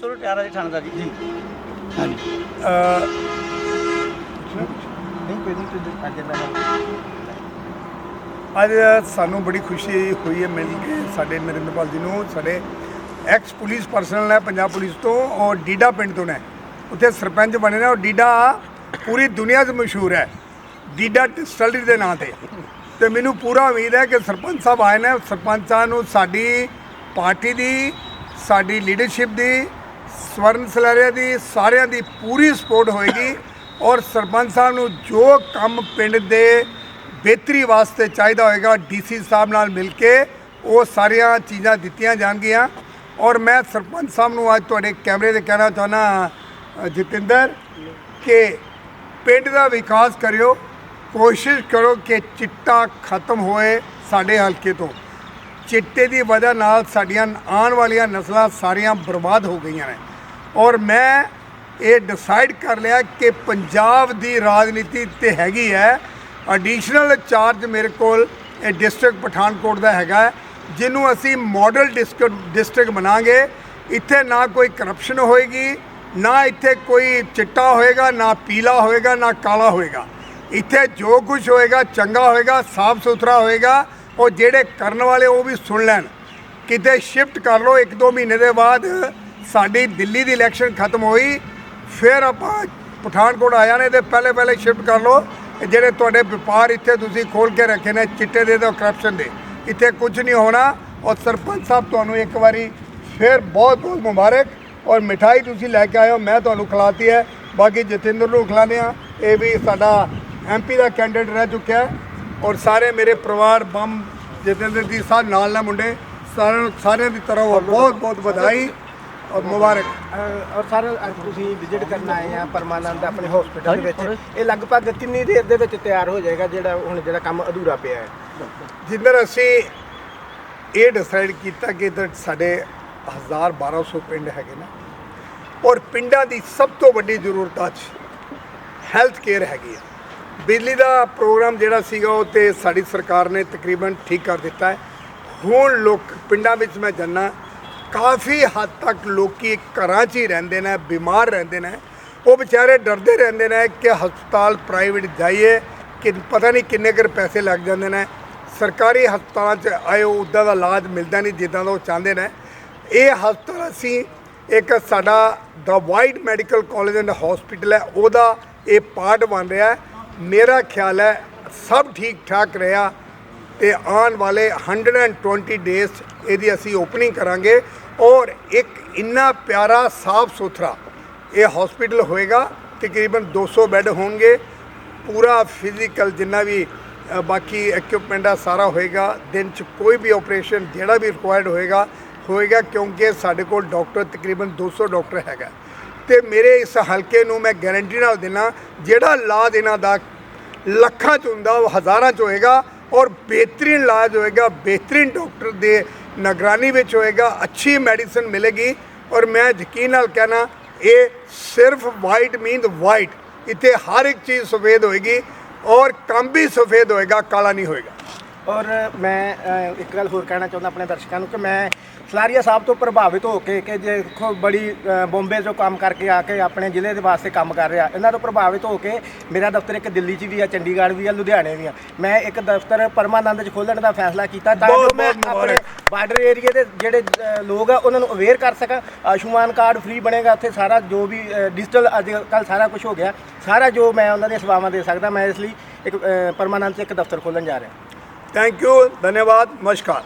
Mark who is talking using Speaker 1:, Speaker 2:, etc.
Speaker 1: ਚਲੋ ਤਿਆਰ ਆ ਜੀ ਥਾਣੇਦਾਰ ਜੀ। ਜੀ।
Speaker 2: ਹਾਂਜੀ।
Speaker 3: ਨਹੀਂ ਕੋਈ ਨਹੀਂ ਤੁਸੀਂ ਅੱਗੇ ਮੈਂ
Speaker 2: ਅੱਜ ਸਾਨੂੰ ਬੜੀ ਖੁਸ਼ੀ ਹੋਈ ਹੈ ਮਿਲ ਕੇ ਸਾਡੇ ਨਰਿੰਦਰਪਾਲ ਜੀ ਨੂੰ ਸਾਡੇ ਐਕਸ ਪੁਲਿਸ ਪਰਸਨਲ ਹੈ ਪੰਜਾਬ ਪੁਲਿਸ ਤੋਂ ਔਰ ਡੀਡਾ ਪਿੰਡ ਤੋਂ ਨੇ। ਉੱਥੇ ਸਰਪੰਚ ਬਣੇ ਨੇ ਔਰ ਡੀਡਾ ਪੂਰੀ ਦੁਨੀਆ 'ਚ ਮਸ਼ਹੂਰ ਹੈ। ਡੀਡਾ ਡਿਸਟਿਲਰੀ ਦੇ ਨਾਂ ਤੇ। ਤੇ ਮੈਨੂੰ ਪੂਰਾ ਉਮੀਦ ਹੈ ਕਿ ਸਰਪੰਚ ਸਾਹਿਬ ਆਏ ਨੇ ਸਰਪੰਚਾਂ ਨੂੰ ਸਾਡੀ ਪਾਰਟੀ ਦੀ ਸਾਡੀ ਲੀਡਰਸ਼ਿਪ ਦੀ ਸਵਰਨ ਸਲਰਿਆ ਦੀ, ਸਾਰਿਆਂ ਦੀ ਪੂਰੀ ਸਪੋਰਟ ਹੋਏਗੀ। ਔਰ ਸਰਪੰਚ ਸਾਹਿਬ ਨੂੰ ਜੋ ਕੰਮ ਪਿੰਡ ਦੇ ਬਿਹਤਰੀ ਵਾਸਤੇ ਚਾਹੀਦਾ ਹੋਏਗਾ, ਡੀਸੀ ਸਾਹਿਬ ਨਾਲ ਮਿਲ ਕੇ ਉਹ ਸਾਰੀਆਂ ਚੀਜ਼ਾਂ ਦਿੱਤੀਆਂ ਜਾਣਗੀਆਂ। ਔਰ ਮੈਂ ਸਰਪੰਚ ਸਾਹਿਬ ਨੂੰ ਅੱਜ ਤੁਹਾਡੇ ਕੈਮਰੇ ਤੇ ਕਹਿਣਾ ਚਾਹੁੰਦਾ ਜਤਿੰਦਰ, ਕਿ ਪਿੰਡ ਦਾ ਵਿਕਾਸ ਕਰਿਓ, ਕੋਸ਼ਿਸ਼ ਕਰੋ ਕਿ ਚਿੱਟਾ ਖਤਮ ਹੋਏ ਸਾਡੇ ਹਲਕੇ ਤੋਂ। ਚਿੱਟੇ ਦੀ ਵਜ੍ਹਾ ਨਾਲ ਸਾਡੀਆਂ ਆਉਣ ਵਾਲੀਆਂ ਨਸਲਾਂ ਸਾਰੀਆਂ ਬਰਬਾਦ ਹੋ ਗਈਆਂ ਨੇ। ਔਰ ਮੈਂ ਇਹ ਡਿਸਾਈਡ ਕਰ ਲਿਆ ਕਿ ਪੰਜਾਬ ਦੀ ਰਾਜਨੀਤੀ ਤੇ ਹੈਗੀ ਹੈ। ਐਡੀਸ਼ਨਲ ਚਾਰਜ ਮੇਰੇ ਕੋਲ ਇਹ ਡਿਸਟ੍ਰਿਕਟ ਪਠਾਨਕੋਟ ਦਾ ਹੈਗਾ ਜਿਹਨੂੰ ਅਸੀਂ ਮਾਡਲ ਡਿਸਟ੍ਰਿਕਟ ਡਿਸਟ੍ਰਿਕਟ ਬਣਾਂਗੇ। ਇੱਥੇ ਨਾ ਕੋਈ ਕਰਪਸ਼ਨ ਹੋਏਗੀ, ਨਾ ਇੱਥੇ ਕੋਈ ਚਿੱਟਾ ਹੋਏਗਾ, ਨਾ ਪੀਲਾ ਹੋਏਗਾ, ਨਾ ਕਾਲਾ ਹੋਏਗਾ। ਇੱਥੇ ਜੋ ਕੁਝ ਹੋਏਗਾ, ਚੰਗਾ ਹੋਏਗਾ, ਸਾਫ਼ ਸੁਥਰਾ ਹੋਏਗਾ। ਉਹ ਜਿਹੜੇ ਕਰਨ ਵਾਲੇ ਉਹ ਵੀ ਸੁਣ ਲੈਣ। ਕਿਤੇ ਸ਼ਿਫਟ ਕਰ ਲਓ, ਇੱਕ ਦੋ ਮਹੀਨੇ ਦੇ ਬਾਅਦ ਸਾਡੀ ਦਿੱਲੀ ਦੀ ਇਲੈਕਸ਼ਨ ਖਤਮ ਹੋਈ, ਫਿਰ ਆਪਾਂ ਪਠਾਨਕੋਟ ਆਇਆ ਨੇ ਤੇ ਪਹਿਲੇ ਪਹਿਲੇ ਸ਼ਿਫਟ ਕਰ ਲਓ। ਜਿਹੜੇ ਤੁਹਾਡੇ ਵਪਾਰ ਇੱਥੇ ਤੁਸੀਂ ਖੋਲ ਕੇ ਰੱਖੇ ਨੇ, ਚਿੱਟੇ ਦੇ ਤੇ ਕਰਪਸ਼ਨ ਦੇ। ਇੱਥੇ ਕੁਝ ਨਹੀਂ ਹੋਣਾ ਔਰ ਸਰਪੰਚ ਸਾਹਿਬ ਤੁਹਾਨੂੰ ਇੱਕ ਵਾਰੀ ਫਿਰ ਬਹੁਤ ਬਹੁਤ ਮੁਬਾਰਕ। ਔਰ ਮਿਠਾਈ ਤੁਸੀਂ ਲੈ ਕੇ ਆਇਓ ਮੈਂ ਤੁਹਾਨੂੰ ਖਿਲਾਤੀ ਹੈ। ਬਾਕੀ ਜਤਿੰਦਰ ਨੂੰ ਖਿਲਾਉਂਦੇ ਹਾਂ। ਇਹ ਵੀ ਸਾਡਾ ਐਮਪੀ ਦਾ ਕੈਂਡੀਡੇਟ ਰਹਿ ਚੁੱਕਿਆ ਔਰ ਸਾਰੇ ਮੇਰੇ ਪਰਿਵਾਰ ਬੰਮ ਜਤਿੰਦਰ ਜੀ ਸਾਹਿਬ ਨਾਲ ਨਾਲ ਮੁੰਡੇ ਸਾਰਿਆਂ ਨੂੰ ਸਾਰਿਆਂ ਦੀ ਤਰਫ ਬਹੁਤ ਬਹੁਤ ਵਧਾਈ ਔਰ ਮੁਬਾਰਕ।
Speaker 3: ਔਰ ਸਰ ਅੱਜ ਤੁਸੀਂ ਵਿਜ਼ਿਟ ਕਰਨ ਆਏ ਆ ਪਰਮਾਨੰਦ ਆਪਣੇ ਹਸਪੀਟਲ ਦੇ ਵਿੱਚ। ਇਹ ਲਗਭਗ ਕਿੰਨੀ ਦੇਰ ਦੇ ਵਿੱਚ ਤਿਆਰ ਹੋ ਜਾਏਗਾ ਜਿਹੜਾ ਹੁਣ ਜਿਹੜਾ ਕੰਮ ਅਧੂਰਾ ਪਿਆ ਹੈ।
Speaker 2: ਜਿੱਧਰ ਅਸੀਂ ਇਹ ਡਿਸਾਈਡ ਕੀਤਾ ਕਿ ਇੱਧਰ ਸਾਡੇ 1000 1200 ਪਿੰਡ ਹੈਗੇ ਨਾ। ਔਰ ਪਿੰਡਾਂ ਦੀ ਸਭ ਤੋਂ ਵੱਡੀ ਜ਼ਰੂਰਤ ਅੱਜ ਹੈਲਥ ਕੇਅਰ ਹੈਗੀ ਹੈ। ਬਿਜਲੀ ਦਾ ਪ੍ਰੋਗਰਾਮ ਜਿਹੜਾ ਸੀਗਾ ਉਹ ਤੇ ਸਾਡੀ ਸਰਕਾਰ ਨੇ ਤਕਰੀਬਨ ਠੀਕ ਕਰ ਦਿੱਤਾ ਹੈ। ਹੁਣ ਲੋਕ ਪਿੰਡਾਂ ਵਿੱਚ ਮੈਂ ਜਾਨਾ ਕਾਫੀ ਹੱਦ ਤੱਕ ਲੋਕੀ ਘਰਾਂ 'ਚ ਹੀ ਰਹਿੰਦੇ ਨੇ, ਬਿਮਾਰ ਰਹਿੰਦੇ ਨੇ। ਉਹ ਵਿਚਾਰੇ ਡਰਦੇ ਰਹਿੰਦੇ ਨੇ ਕਿ ਹਸਪਤਾਲ ਪ੍ਰਾਈਵੇਟ ਜਾਈਏ, ਕਿ ਪਤਾ ਨਹੀਂ ਕਿੰਨੇ ਕੁ ਪੈਸੇ ਲੱਗ ਜਾਂਦੇ ਨੇ। ਸਰਕਾਰੀ ਹਸਪਤਾਲਾਂ 'ਚ ਆਇਓ ਉੱਦਾਂ ਦਾ ਇਲਾਜ ਮਿਲਦਾ ਨਹੀਂ ਜਿੱਦਾਂ ਦਾ ਉਹ ਚਾਹੁੰਦੇ ਨੇ। ਇਹ ਹਸਪਤਾਲ ਅਸੀਂ ਇੱਕ ਸਾਡਾ ਦਾ wide medical college and hospital ਹੈ, ਉਹਦਾ ਇਹ ਪਾਰਟ ਬਣ ਰਿਹਾ ਹੈ। ਮੇਰਾ ਖਿਆਲ ਹੈ ਸਭ ਠੀਕ ਠਾਕ ਰਿਹਾ ਤੇ ਆਉਣ ਵਾਲੇ 120 ਡੇਜ਼ ਇਹਦੀ ਅਸੀਂ ਓਪਨਿੰਗ ਕਰਾਂਗੇ ਔਰ ਇੱਕ ਇੰਨਾ ਪਿਆਰਾ ਸਾਫ਼ ਸੁਥਰਾ ਇਹ ਹਸਪੀਟਲ ਹੋਏਗਾ, ਤਕਰੀਬਨ 200 ਬੈੱਡ ਹੋਣਗੇ, ਪੂਰਾ ਫਿਜ਼ੀਕਲ ਜਿੰਨਾ ਵੀ ਬਾਕੀ ਇਕਵਿਪਮੈਂਟ ਆ, ਸਾਰਾ ਹੋਏਗਾ, ਦਿਨ ਚ ਕੋਈ ਵੀ ਆਪਰੇਸ਼ਨ ਜਿਹੜਾ ਵੀ ਰਿਕੁਆਇਰਡ ਹੋਏਗਾ ਹੋਏਗਾ ਕਿਉਂਕਿ ਸਾਡੇ ਕੋਲ ਡਾਕਟਰ ਤਕਰੀਬਨ 200 ਡਾਕਟਰ ਹੈਗਾ। ਤੇ ਮੇਰੇ ਇਸ ਹਲਕੇ ਨੂੰ ਮੈਂ ਗਾਰੰਟੀ ਨਾਲ ਦੇਣਾ ਜਿਹੜਾ ਇਲਾਜ ਇਹਨਾਂ ਦਾ ਲੱਖਾਂ ਚ ਹੁੰਦਾ, ਉਹ ਹਜ਼ਾਰਾਂ ਚ ਹੋਏਗਾ ਔਰ ਬਿਹਤਰੀਨ ਇਲਾਜ ਹੋਏਗਾ, ਬਿਹਤਰੀਨ ਡਾਕਟਰ ਦੇ ਨਿਗਰਾਨੀ ਵਿੱਚ ਹੋਏਗਾ, ਅੱਛੀ ਮੈਡੀਸਨ ਮਿਲੇਗੀ ਔਰ ਮੈਂ ਯਕੀਨ ਨਾਲ ਕਹਿਣਾ, ਇਹ ਸਿਰਫ ਵਾਈਟ ਮੀਨ ਵਾਈਟ ਇੱਥੇ ਹਰ ਇੱਕ ਚੀਜ਼ ਸਫੇਦ ਹੋਏਗੀ ਔਰ ਕੰਮ ਵੀ ਸਫੇਦ ਹੋਏਗਾ, ਕਾਲਾ ਨਹੀਂ ਹੋਏਗਾ।
Speaker 3: ਔਰ ਮੈਂ ਅ, ਇੱਕ ਗੱਲ ਹੋਰ ਕਹਿਣਾ ਚਾਹੁੰਦਾ ਆਪਣੇ ਦਰਸ਼ਕਾਂ ਨੂੰ ਕਿ ਮੈਂ ਸਲਾਰੀਆ ਸਾਹਿਬ ਤੋਂ ਪ੍ਰਭਾਵਿਤ ਹੋ ਕੇ ਕਿ ਜੇ ਦੇਖੋ ਬੜੀ ਅ, ਬੰਬੇ ਤੋਂ ਕੰਮ ਕਰਕੇ ਆ ਕੇ ਆਪਣੇ ਜ਼ਿਲ੍ਹੇ ਦੇ ਵਾਸਤੇ ਕੰਮ ਕਰ ਰਿਹਾ ਇਹਨਾਂ ਤੋਂ ਪ੍ਰਭਾਵਿਤ ਹੋ ਕੇ ਮੇਰਾ ਦਫ਼ਤਰ ਇੱਕ ਦਿੱਲੀ 'ਚ ਵੀ ਆ ਚੰਡੀਗੜ੍ਹ ਵੀ ਆ ਲੁਧਿਆਣੇ ਵੀ ਆ। ਮੈਂ ਇੱਕ ਦਫ਼ਤਰ ਪਰਮਾਨੰਦ 'ਚ ਖੋਲ੍ਹਣ ਦਾ ਫੈਸਲਾ ਕੀਤਾ ਤਾਂ
Speaker 2: ਬਹੁਤ
Speaker 3: ਜੋ ਮੈਂ
Speaker 2: ਬਹੁਤ
Speaker 3: ਆਪਣੇ
Speaker 2: ਮੁਬਾਰਕ।
Speaker 3: ਬਾਰਡਰ ਏਰੀਆ ਦੇ ਜਿਹੜੇ ਅ, ਲੋਕ ਆ ਉਹਨਾਂ ਨੂੰ ਅਵੇਅਰ ਕਰ ਸਕਾਂ। ਆਯੁਸ਼ਮਾਨ ਕਾਰਡ ਫ੍ਰੀ ਬਣੇਗਾ ਉੱਥੇ ਸਾਰਾ ਜੋ ਵੀ ਡਿਜੀਟਲ ਅੱਜ ਕੱਲ ਸਾਰਾ ਕੁਝ ਹੋ ਗਿਆ। ਸਾਰਾ ਜੋ ਮੈਂ ਉਹਨਾਂ ਦੀਆਂ ਸੇਵਾਵਾਂ ਦੇ ਸਕਦਾ ਮੈਂ ਇਸ ਲਈ ਇੱਕ ਅ, ਪਰਮਾਨੰਦ 'ਚ ਇੱਕ ਦਫ਼ਤਰ ਖੋਲ੍ਹਣ ਜਾ ਰਿਹਾ।
Speaker 2: ਥੈਂਕ ਯੂ ਧੰਨਵਾਦ ਨਮਸਕਾਰ